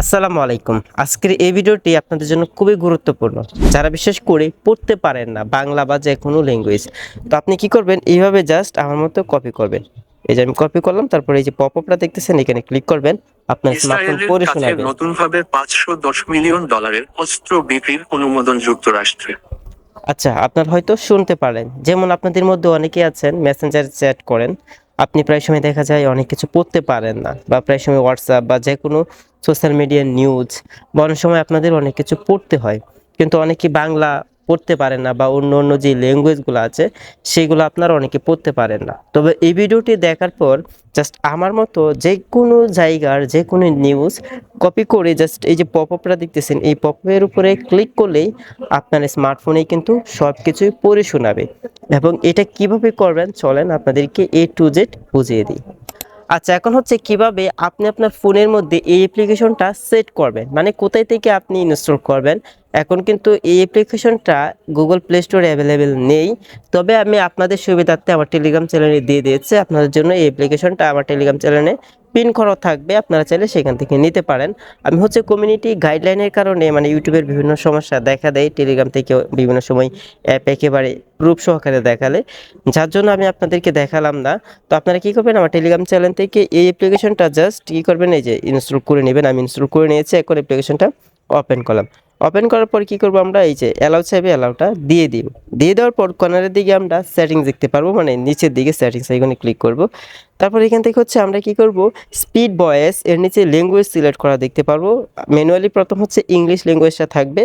আসসালামু আলাইকুম। আজকের এই ভিডিওটি আপনাদের জন্য খুবই গুরুত্বপূর্ণ। যারা বিশেষ করে পড়তে পারেন না বাংলা বা যে কোনো ল্যাঙ্গুয়েজ তো আপনি কি করবেন? এইভাবে জাস্ট আমার মতো কপি করবেন। এই যে আমি কপি করলাম তারপরে এই যে পপ আপটা দেখতেছেন এখানে ক্লিক করবেন আপনার স্মার্টফোন পড়ে শোনাবে। নতুনভাবে পাঁচশো দশ মিলিয়ন ডলারের অস্ত্র বিক্রির অনুমোদন যুক্তরাষ্ট্রে। আচ্ছা আপনার হয়তো শুনতে পারেন। যেমন আপনাদের মধ্যে অনেকেই আছেন মেসেঞ্জার চ্যাট করেন। আপনি প্রায় সময় দেখা যায় অনেক কিছু পড়তে পারেন না বা প্রায় সময় হোয়াটসঅ্যাপ বা যে কোনো সোশ্যাল মিডিয়ার নিউজ বা অনেক সময় আপনাদের অনেক কিছু পড়তে হয়। কিন্তু অনেকে বাংলা পড়তে পারেন না বা অন্য অন্য যে ল্যাঙ্গুয়েজগুলো আছে, সেগুলো আপনারা অনেকে পড়তে পারেন না। তবে এই ভিডিওটি দেখার পর জাস্ট আমার মতো যে কোনো জায়গার যে কোনো নিউজ কপি করে জাস্ট এই যে পপ আপটা দেখতেছেন, এই পপ এর উপরে ক্লিক করলেই আপনার স্মার্টফোনে কিন্তু সব কিছুই পড়ে শোনাবে। এবং এটা কীভাবে করবেন, চলেন আপনাদেরকে এ টু জেড বুঝিয়ে দিই। আচ্ছা এখন হচ্ছে কীভাবে আপনি আপনার ফোনের মধ্যে এই অ্যাপ্লিকেশনটা সেট করবেন? মানে কোথায় থেকে আপনি ইনস্টল করবেন? এখন কিন্তু এই অ্যাপ্লিকেশনটা গুগল প্লে স্টোরে অ্যাভেলেবেল নেই। তবে আমি আপনাদের সুবিধার্থে আমার টেলিগ্রাম চ্যানেলে দিয়ে দিয়েছি। আপনাদের জন্য এই অ্যাপ্লিকেশনটা আমার টেলিগ্রাম চ্যানেলে পিন করা থাকবে, আপনারা চাইলে সেখান থেকে নিতে পারেন। আমি হচ্ছে কমিউনিটি গাইডলাইনের কারণে মানে ইউটিউবের বিভিন্ন সমস্যা দেখা দেয় টেলিগ্রাম থেকে বিভিন্ন সময় অ্যাপ একেবারে প্রুফ সহকারে দেখালে। যার জন্য আমি আপনাদেরকে দেখালাম না। তো আপনারা কী করবেন, আমার টেলিগ্রাম চ্যানেল থেকে এই অ্যাপ্লিকেশনটা জাস্ট কী করবেন, এই যে ইনস্টল করে নেবেন। আমি ইনস্টল করে নিয়েছি, এখন অ্যাপ্লিকেশনটা ওপেন করলাম। ওপেন করার পর কী করব আমরা, এই যে অ্যালাউ চাইবে অ্যালাউটা দিয়ে দিব। দিয়ে দেওয়ার পর কর্নারের দিকে আমরা সেটিংস দেখতে পারব মানে নিচের দিকে সেটিংস এখানে ক্লিক করব। তারপর এখান থেকে হচ্ছে আমরা কি করব? স্পিড ভয়েস এর নিচে ল্যাঙ্গুয়েজ সিলেক্ট করা দেখতে পারব। ম্যানুয়ালি প্রথম হচ্ছে ইংলিশ ল্যাঙ্গুয়েজটা থাকবে।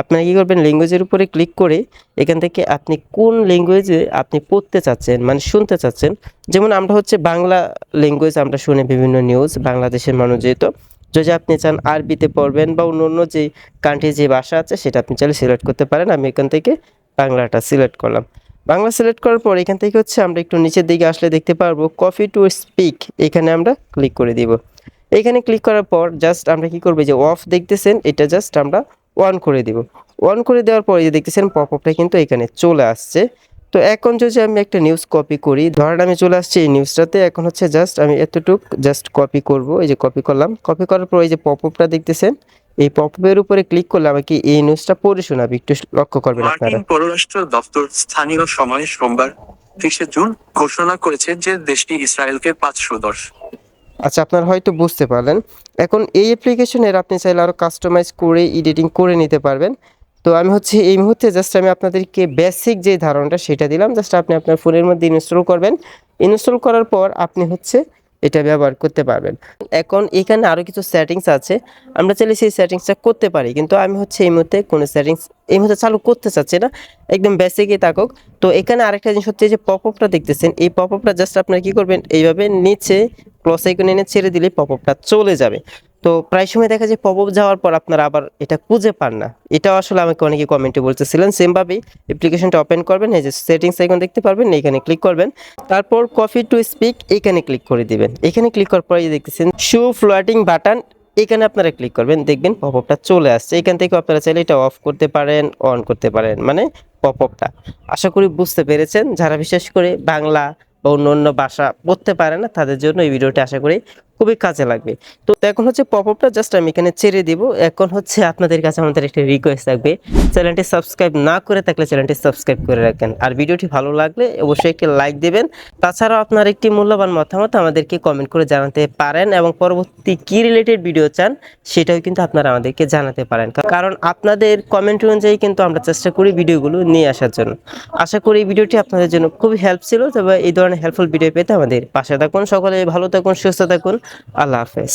আপনারা কি করবেন? ল্যাঙ্গুয়েজের উপরে ক্লিক করে এখান থেকে আপনি কোন ল্যাঙ্গুয়েজে আপনি পড়তে চাচ্ছেন মানে শুনতে চাচ্ছেন, যেমন আমরা হচ্ছে বাংলা ল্যাঙ্গুয়েজ আমরা শুনি বিভিন্ন নিউজ বাংলাদেশের মানুষ যেহেতু যদি আপনি চান আরবিতে পড়বেন বা অন্য অন্য যে কান্ট্রি যে ভাষা আছে, সেটা আপনি চাইলে সিলেক্ট করতে পারেন। আমি এখান থেকে বাংলাটা সিলেক্ট করলাম। বাংলা সিলেক্ট করার পর এখান থেকে হচ্ছে আমরা একটু নিচের দিকে আসলে দেখতে পারব। কফি টু স্পিক, এখানে আমরা ক্লিক করে দিব। এখানে ক্লিক করার পর জাস্ট আমরা কি করব যে অফ দেখতেছেন, এটা জাস্ট আমরা অন করে দিব। অন করে দেওয়ার পর যে দেখতেছেন পপ আপটা কিন্তু এখানে চলে আসছে। তো এখন যদি আমি একটা নিউজ কপি করি, ধরেন আমি চলে আসছি এই নিউজটাতে এখন হচ্ছে জাস্ট আমি এতটুক জাস্ট কপি করব। এই যে কপি করলাম। কপি করার পর এই যে পপ আপটা দেখতেছেন এই পপ আপের উপরে ক্লিক করলে আমাকে এই নিউজটা পড়ে শোনাবে একটু লক্ষ্য করবেন আপনারা। পররাষ্ট্র দপ্তর স্থানীয় সময় সোমবার ত্রিশে জুন ঘোষণা করেছে যে দেশটি ইসরায়েলকে পাঁচশো দশ। আচ্ছা আপনারা হয়তো বুঝতে পারলেন। এখন এই অ্যাপ্লিকেশনের আপনি চাইলে আরও কাস্টমাইজ করে এডিটিং করে নিতে পারবেন। তো আমি হচ্ছে এই মুহূর্তে জাস্ট আমি আপনাদেরকে বেসিক যে ধারণাটা সেটা দিলাম। জাস্ট আপনি আপনার ফোনের মধ্যে ইনস্টল করবেন। ইনস্টল করার পর আপনি হচ্ছে এটা ব্যবহার করতে পারবেন। এখন এখানে আরও কিছু সেটিংস আছে। আমরা চাইলে সেই সেটিংসটা করতে পারি, কিন্তু আমি হচ্ছে এই মুহূর্তে কোনো সেটিংস এই মুহূর্তে চালু করতে চাচ্ছি না। একদম বেসিকই থাকুক। তো এখানে আরেকটা জিনিস হচ্ছে যে পপ আপটা দেখতেছেন, এই পপ আপটা জাস্ট আপনারা কী করবেন, এইভাবে নিচে ক্লস আইকনে এনে ছেড়ে দিলে পপ আপটা চলে যাবে। তো প্রায় সময় দেখা যায় পপ যাওয়ার পর আপনারা আবার এটা খুঁজে পান না। এটাও আসলে আমাকে অনেকে কমেন্টে বলতেছিলেন সেমভাবেই অ্যাপ্লিকেশনটা ওপেন করবেন, এই যে সেটিংস আইকন দেখতে পারবেন এখানে ক্লিক করবেন, তারপর কফি টু স্পিক এখানে ক্লিক করে দিবেন। এখানে ক্লিক করার পরে দেখতেছেন শো ফ্লোয়াটিং বাটন এখানে আপনারা ক্লিক করবেন, দেখবেন পপ আপটা চলে আসছে। এখান থেকে আপনারা চাইলে এটা অফ করতে পারেন অন করতে পারেন মানে পপ আপটা আশা করি বুঝতে পেরেছেন, যারা বিশেষ করে বাংলা বা অন্য অন্য ভাষা পড়তে পারে না, তাদের জন্য এই ভিডিওটি আশা করি খুবই কাজে লাগবে। তো এখন হচ্ছে পপ আপটা জাস্ট আমি এখানে ছেড়ে দিব। এখন হচ্ছে আপনাদের কাছে আমাদের একটা রিকোয়েস্ট থাকবে। চ্যানেলটি সাবস্ক্রাইব না করে থাকলে চ্যানেলটি সাবস্ক্রাইব করে রাখবেন আর ভিডিওটি ভালো লাগলে অবশ্যই একটি লাইক দেবেন। তাছাড়াও আপনার একটি মূল্যবান মতামত আমাদেরকে কমেন্ট করে জানাতে পারেন এবং পরবর্তী কি রিলেটেড ভিডিও চান সেটাও কিন্তু আপনারা আমাদেরকে জানাতে পারেন। কারণ আপনাদের কমেন্ট অনুযায়ী কিন্তু আমরা চেষ্টা করি ভিডিওগুলো নিয়ে আসার জন্য। আশা করি এই ভিডিওটি আপনাদের জন্য খুবই হেল্প ছিল। তবে এই ধরনের হেল্পফুল ভিডিও পেতে আমাদের পাশে থাকুন। সকলে ভালো থাকুন, সুস্থ থাকুন। আল্লাহ হাফেজ।